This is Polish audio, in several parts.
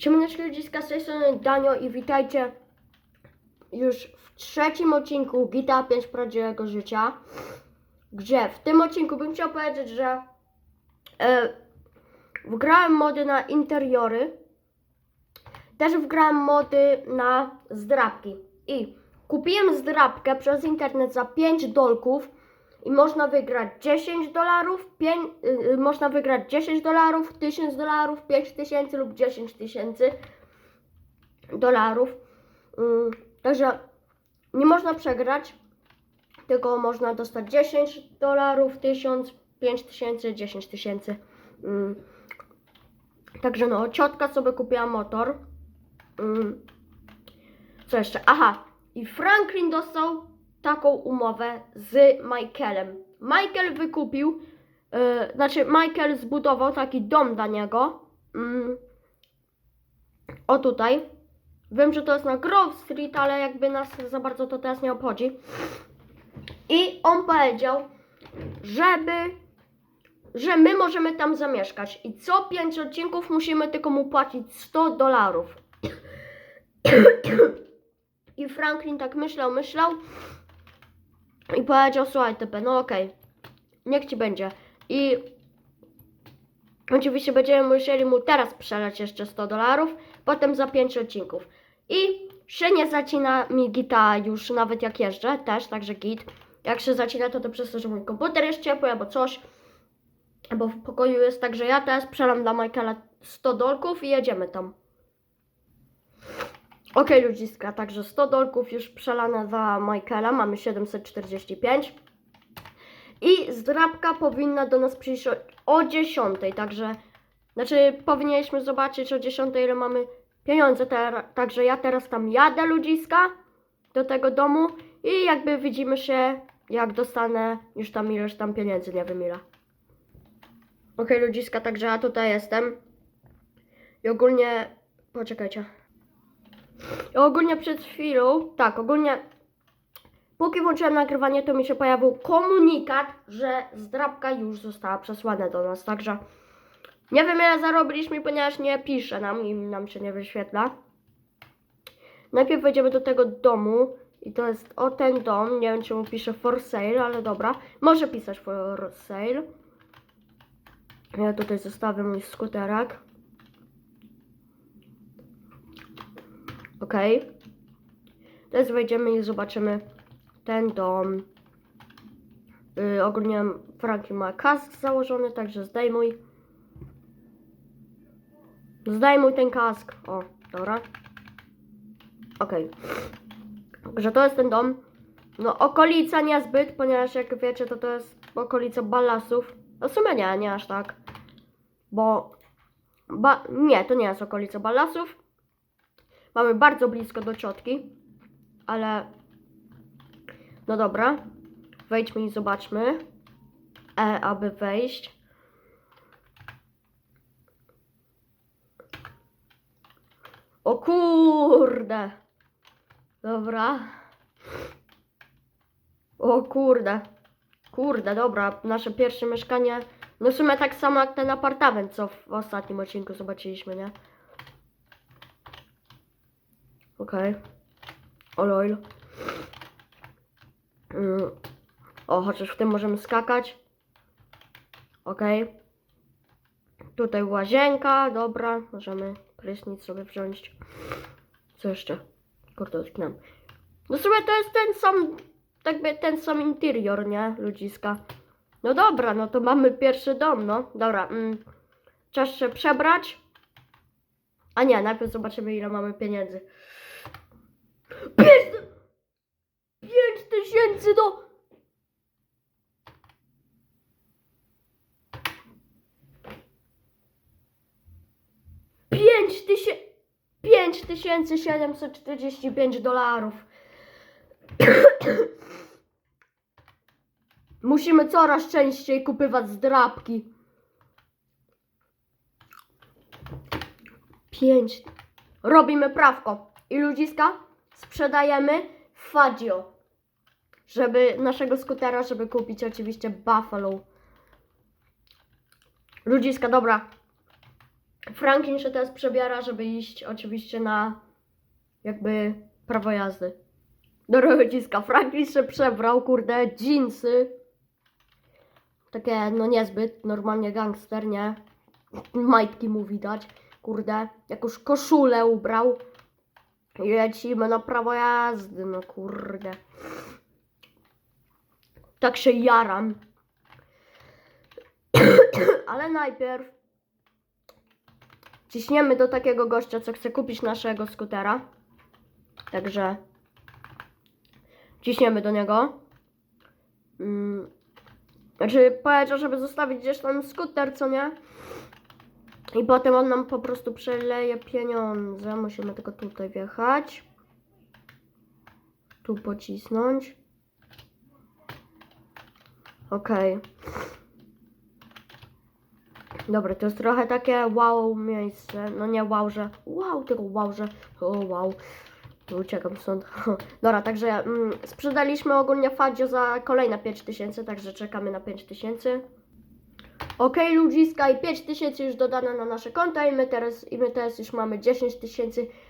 Siemaneczki ludziska, z tej strony Danio i witajcie już w trzecim odcinku GTA 5 Prawdziwego Życia, gdzie w tym odcinku bym chciał powiedzieć, że e, wgrałem mody na interiory, też wgrałem mody na zdrabki i kupiłem zdrabkę przez internet za 5 dolków i można wygrać 10 dolarów, pię- y, y, można wygrać 10 dolarów, 1000 dolarów, 5000 lub 10 tysięcy dolarów. Ym, Także nie można przegrać, tylko można dostać 10 dolarów, 1000, 5000, 10 tysięcy. Ym, Także no, ciotka sobie kupiła motor. Ym, Co jeszcze? Aha, i Franklin dostał taką umowę z Michaelem. Michael wykupił, yy, znaczy Michael zbudował taki dom dla niego. Mm, o tutaj. Wiem, że to jest na Grove Street, ale jakby nas za bardzo to teraz nie obchodzi. I on powiedział, żeby, że my możemy tam zamieszkać. I co 5 odcinków musimy tylko mu płacić 100 dolarów. I Franklin tak myślał, myślał i powiedział, słuchaj TP, no okej, niech ci będzie. I oczywiście będziemy musieli mu teraz przelać jeszcze 100 dolarów, potem za 5 odcinków. I się nie zacina mi gita już nawet jak jeżdżę, też, także git. Jak się zacina, to to przez to, że mój komputer jest ciepły albo coś. Bo w pokoju jest tak, że ja teraz przelam dla Michaela 100 dolków i jedziemy tam. Okej, ludziska, także 100 dolków już przelane za Michaela, mamy 745. I zdrabka powinna do nas przyjść o, o 10, także znaczy powinniśmy zobaczyć o 10 ile mamy pieniądze, ter, także ja teraz tam jadę ludziska do tego domu i jakby widzimy się jak dostanę już tam ileś tam pieniędzy, nie wiem ile. Okej ludziska, także ja tutaj jestem i ogólnie, poczekajcie. Ogólnie przed chwilą, tak, ogólnie póki włączyłem nagrywanie, to mi się pojawił komunikat, że zdrabka już została przesłana do nas, także nie wiem ile zarobiliśmy, ponieważ nie pisze nam i nam się nie wyświetla. Najpierw wejdziemy do tego domu i to jest o ten dom, nie wiem czemu pisze for sale, ale dobra, może pisać for sale. Ja tutaj zostawię mój skuterek. Ok. Teraz wejdziemy i zobaczymy ten dom. Yy, ogólnie Franki ma kask założony, także zdejmuj. Zdejmuj ten kask. O, dobra. Ok. Także to jest ten dom. No, okolica niezbyt, ponieważ jak wiecie, to to jest okolica Ballasów. No w sumie nie, nie aż tak. Bo... Ba nie, to nie jest okolica Ballasów. Mamy bardzo blisko do ciotki, ale no dobra. Wejdźmy i zobaczmy. E, aby wejść. O kurde. Dobra. O kurde. Kurde, dobra. Nasze pierwsze mieszkanie. No w sumie tak samo jak ten apartament, co w ostatnim odcinku zobaczyliśmy, nie? Okej. Okay. Mm. O, chociaż w tym możemy skakać. Okej. Tutaj łazienka, dobra. Możemy prysznic sobie wziąć. Co jeszcze? Kurde. No w sumie to jest ten sam, jakby ten sam interior, nie? Ludziska. No dobra, no to mamy pierwszy dom, no. Dobra. Mm. Czas się przebrać. A nie, najpierw zobaczymy ile mamy pieniędzy. Pięć, pięć tysięcy do... Pięć tysięcy... Pięć tysięcy siedemset czterdzieści pięć dolarów. Musimy coraz częściej kupywać zdrabki. Pięć. Robimy prawko. I ludziska sprzedajemy Fadzio. Żeby naszego skutera, żeby kupić oczywiście Buffalo. Ludziska, dobra. Franklin się teraz przebiera, żeby iść oczywiście na jakby prawo jazdy. Do rodziska. Franklin się przebrał, kurde, jeansy. Takie, no niezbyt, normalnie gangster, nie? Majtki mu widać, kurde. Jakąś koszulę ubrał. Lecimy na prawo jazdy, no kurde. Tak się jaram. Ale najpierw ciśniemy do takiego gościa, co chce kupić naszego skutera. Także ciśniemy do niego. Mm. Znaczy powiedział, żeby zostawić gdzieś tam skuter, co nie? I potem on nam po prostu przeleje pieniądze. Musimy tylko tutaj wjechać. Tu pocisnąć. Okej. Dobra, to jest trochę takie wow miejsce. No nie wow, że wow, tylko wow, że o wow. Uciekam stąd. Dobra, także mm, sprzedaliśmy ogólnie Fadzio za kolejne 5000, także czekamy na 5000. Okej, ludziska, i 5000 już dodane na nasze konta i my teraz, i my teraz już mamy 10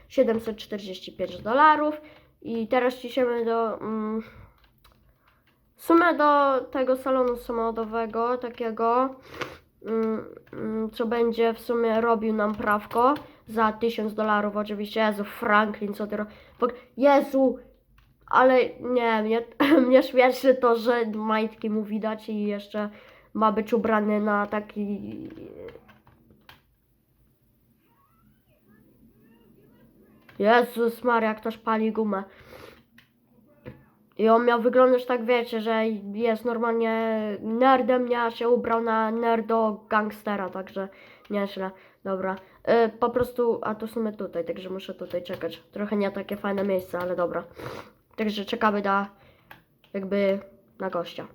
745 dolarów. I teraz ciśniemy do... Mm, w sumie do tego salonu samochodowego, takiego, mm, mm, co będzie w sumie robił nam prawko za 1000 dolarów oczywiście. Jezu, Franklin, co ty ro... Bok- Jezu, ale nie, mnie, mnie śmieszy to, że majtki mu widać i jeszcze ma być ubrany na taki... Jezus Maria, ktoś pali gumę. I on miał wyglądać tak, wiecie, że jest normalnie nerdem, nie, się ubrał na nerdo gangstera, także nieźle. Dobra, y, po prostu, a to w sumie tutaj, także muszę tutaj czekać. Trochę nie takie fajne miejsce, ale dobra. Także czekamy na, jakby, na gościa.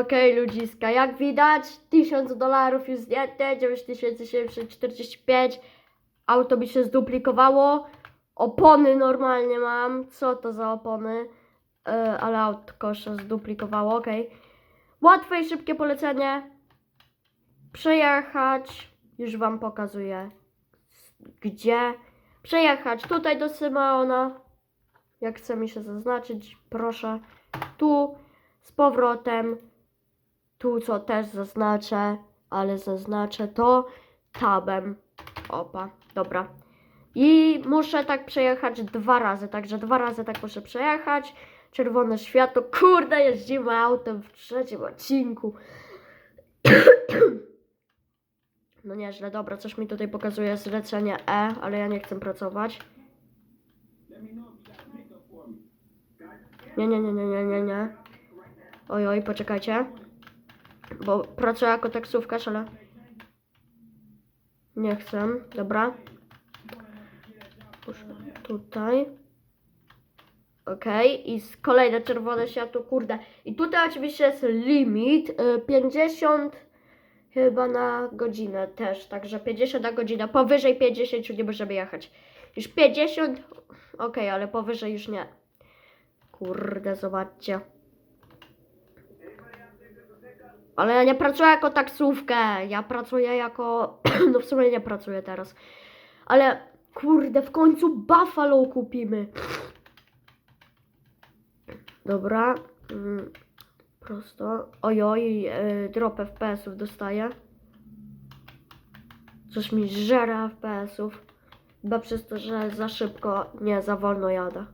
Okej, ludziska, jak widać, 1000 dolarów już zdjęte, 9745, auto mi się zduplikowało, opony normalnie mam, co to za opony, E, ale autko się zduplikowało, okej. Łatwe i szybkie polecenie, przejechać, już Wam pokazuję, gdzie, przejechać. Tutaj do Symeona, jak chce mi się zaznaczyć, proszę, tu, z powrotem, tu co też zaznaczę, ale zaznaczę to tabem. Opa, dobra. I muszę tak przejechać dwa razy, także dwa razy tak muszę przejechać. Czerwone światło, kurde, jeździmy autem w trzecim odcinku. No nieźle, dobra, coś mi tutaj pokazuje zlecenie E, ale ja nie chcę pracować. Nie, nie, nie, nie, nie, nie, nie. Oj, oj, poczekajcie. Bo pracuję jako taksówkarz, ale... Nie chcę, dobra. Tutaj. Okej, i z kolejne czerwone światło, kurde. I tutaj oczywiście jest limit y, 50 chyba na godzinę też, także 50 na godzinę. Powyżej 50 nie możemy jechać. Już 50, okej, ale powyżej już nie. Kurde, zobaczcie. Ale ja nie pracuję jako taksówkę, ja pracuję jako... no w sumie nie pracuję teraz. Ale kurde, w końcu Buffalo kupimy. Dobra. Mm, prosto. Ojoj, yy, drop FPS-ów dostaję. Coś mi żera FPS-ów. Chyba przez to, że za szybko, nie, za wolno jadę.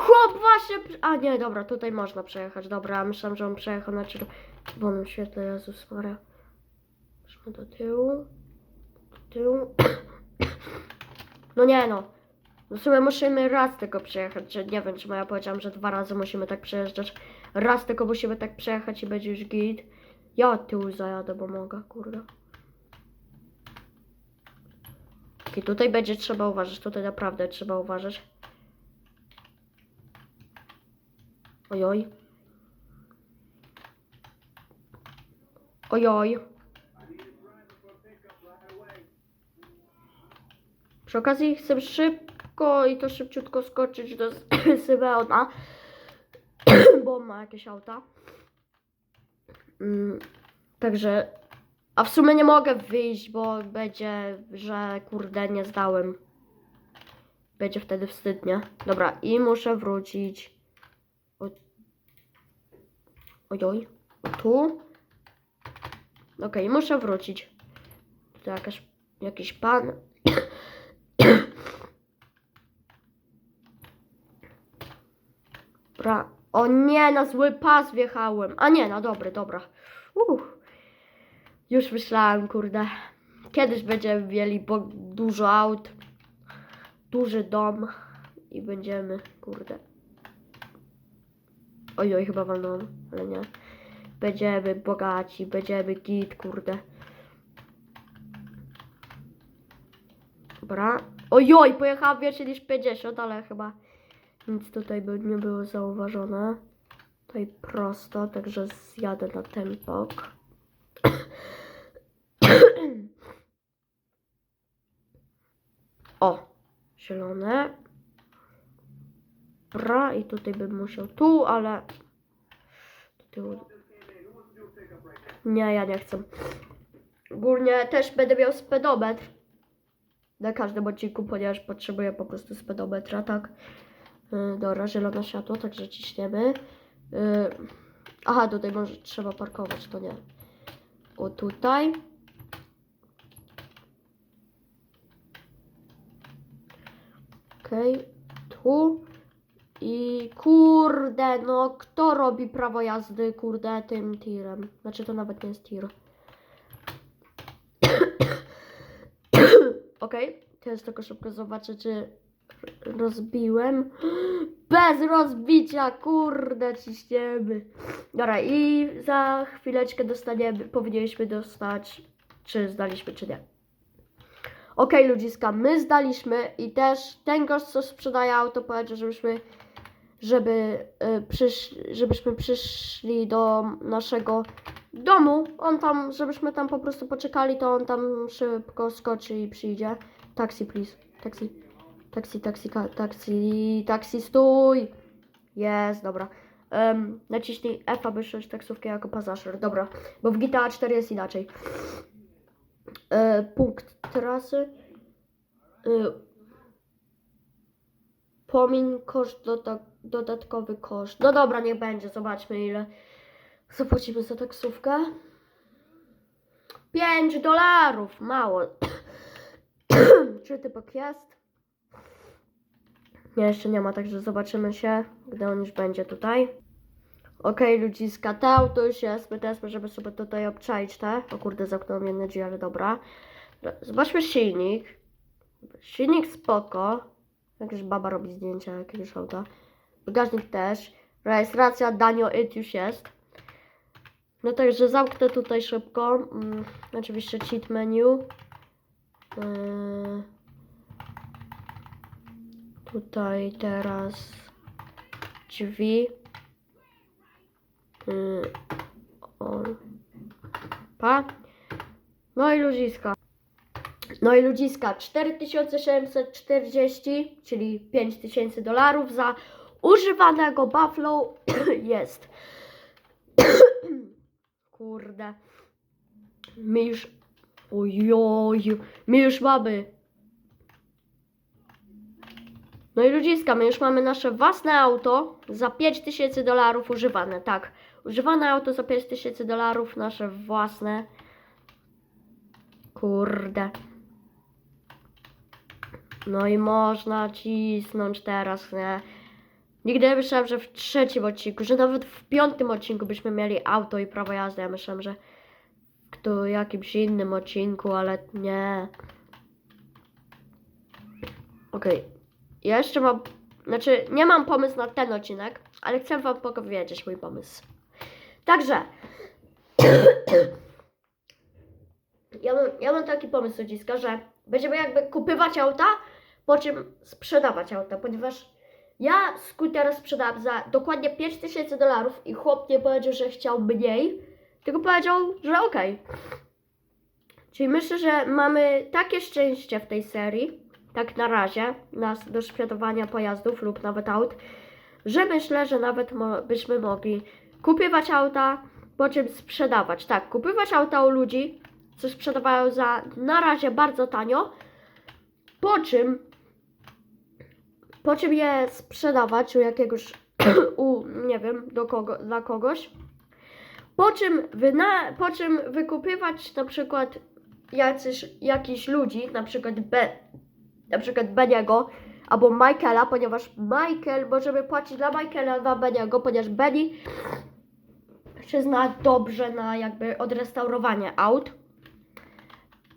Chłop właśnie... A nie, dobra, tutaj można przejechać. Dobra, myślałem, że on przejechał na czerwonym świetle. Jezus Maria. Chodźmy do tyłu. Do tyłu. No nie no. W sumie musimy raz tylko przejechać. Czy nie wiem, czy ja powiedziałam, że dwa razy musimy tak przejeżdżać. Raz tylko musimy tak przejechać i będzie już git. Ja od tyłu zajadę, bo mogę, kurde. I tutaj będzie trzeba uważać. Tutaj naprawdę trzeba uważać. Ojoj. Ojoj. Przy okazji chcę szybko i to szybciutko skoczyć do Sybeona, bo ma jakieś auta. Mm, także A w sumie nie mogę wyjść, bo będzie, że kurde nie zdałem. Będzie wtedy wstydnie. Dobra, i muszę wrócić. Ojoj. Tu. Okej, muszę wrócić. Tu jakaś, jakiś pan. Dobra. O nie, na zły pas wjechałem. A nie, na dobry, dobra. Uff. Już myślałem, kurde. Kiedyś będziemy mieli dużo aut, duży dom i będziemy, kurde. Ojoj, chyba walnąłem, ale nie. Będziemy bogaci, będziemy git, kurde. Dobra. Ojoj, pojechałam więcej niż 50, ale chyba nic tutaj by nie było zauważone. Tutaj prosto, także zjadę na ten bok. O, zielone. Dobra, i tutaj bym musiał tu, ale... Nie, ja nie chcę. Ogólnie też będę miał speedometr na każdym odcinku, ponieważ potrzebuję po prostu speedometra, tak? Yy, dobra, zielone światło, także ciśniemy. Yy, aha, tutaj może trzeba parkować, to nie. O, tutaj. Okej, tu. I kurde, no kto robi prawo jazdy, kurde, tym tirem? Znaczy to nawet nie jest tir. Okej, teraz tylko szybko zobaczę, czy rozbiłem. Bez rozbicia, kurde, ciśniemy. Dobra, i za chwileczkę dostaniemy, powinniśmy dostać, czy zdaliśmy, czy nie. Okej, ludziska, my zdaliśmy i też ten gość, co sprzedaje auto, powiedział, żebyśmy, żeby, y, żebyśmy przyszli do naszego domu. On tam, żebyśmy tam po prostu poczekali, to on tam szybko skoczy i przyjdzie. Taxi, please. Taxi, taxi, ka- taxi, taxi, stój! Jest, dobra. Um, naciśnij F, aby wziąć taksówkę jako pasażer. Dobra, bo w GTA 4 jest inaczej. E, punkt trasy. E, pomiń koszt, doda dodatkowy koszt. No dobra, niech będzie, zobaczmy ile zapłacimy za taksówkę. 5 dolarów, mało. Czy typek jest? Nie, jeszcze nie ma, także zobaczymy się, gdy on już będzie tutaj. Okej, ludziska, te auto już jest. My teraz możemy sobie tutaj obczaić te. O kurde, zamknąłem jedne drzwi, ale dobra. Zobaczmy silnik. Silnik spoko. Jakaś baba robi zdjęcia jakiegoś auta. Bagażnik też. Rejestracja Danio It już jest. No także zamknę tutaj szybko. Mm, oczywiście cheat menu. Yy, tutaj teraz drzwi. Yy, pa. No i ludziska. No i ludziska 4740, czyli 5000 dolarów za używanego Buffalo jest. Kurde. My już. Ojoj. My już mamy. No i ludziska, my już mamy nasze własne auto za 5000 dolarów używane, tak. Używane auto za 5000 dolarów, nasze własne. Kurde. No i można cisnąć teraz, nie? Nigdy nie myślałem, że w trzecim odcinku, że nawet w piątym odcinku byśmy mieli auto i prawo jazdy. Ja myślałem, że w jakimś innym odcinku, ale nie. Okej. Ja jeszcze mam. Znaczy, nie mam pomysł na ten odcinek, ale chcę Wam powiedzieć mój pomysł. Także. ja, mam, ja mam taki pomysł, ludziska, że będziemy jakby kupywać auta, po czym sprzedawać auta, ponieważ ja skutera sprzedałam za dokładnie 5000 dolarów i chłop nie powiedział, że chciał mniej, tylko powiedział, że okej. Czyli myślę, że mamy takie szczęście w tej serii, tak na razie, nas do sprzedawania pojazdów lub nawet aut, że myślę, że nawet mo- byśmy mogli kupywać auta, po czym sprzedawać. Tak, kupywać auta u ludzi, co sprzedawają za na razie bardzo tanio, po czym po czym je sprzedawać u jakiegoś, u, nie wiem, do kogo, dla kogoś, po czym, wyna, po czym wykupywać na przykład jacyś, jakichś ludzi, na przykład, Be, na przykład Beniego albo Michaela, ponieważ Michael, możemy płacić dla Michaela, dla Beniego, ponieważ Benny się zna dobrze na jakby odrestaurowanie aut,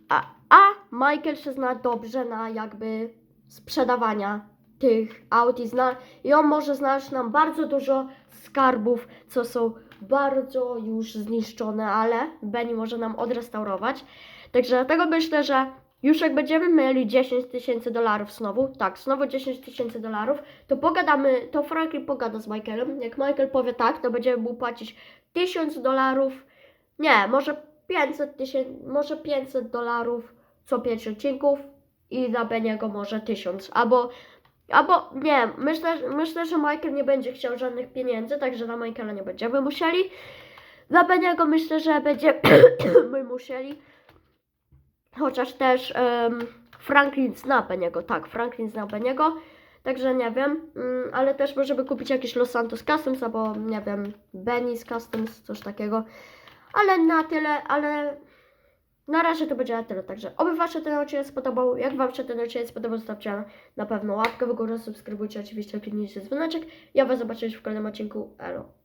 a, a Michael się zna dobrze na jakby sprzedawania tych aut i, zna, i on może znaleźć nam bardzo dużo skarbów, co są bardzo już zniszczone, ale Benny może nam odrestaurować. Także dlatego myślę, że już jak będziemy mieli 10 tysięcy dolarów znowu, tak, znowu 10 tysięcy dolarów, to pogadamy, to Franklin pogada z Michaelem. Jak Michael powie tak, to będziemy mu płacić 1000 dolarów, nie, może 500 tysięcy, może 500 dolarów co 5 odcinków i dla Beniego może 1000, albo Albo nie, myślę, myślę, że Michael nie będzie chciał żadnych pieniędzy, także dla Michaela nie będziemy musieli. Dla Beniego myślę, że będziemy musieli. Chociaż też em, Franklin zna Beniego, tak, Franklin zna Beniego. Także nie wiem, mm, ale też możemy kupić jakiś Los Santos Customs albo nie wiem, Benny's Customs, coś takiego. Ale na tyle, ale na razie to będzie na tyle, także oby Wam się ten odcinek spodobał. Jak Wam się ten odcinek spodobał, zostawcie na pewno łapkę w górę, subskrybujcie oczywiście, kliknijcie dzwoneczek. Ja Was zobaczę już w kolejnym odcinku. Elo.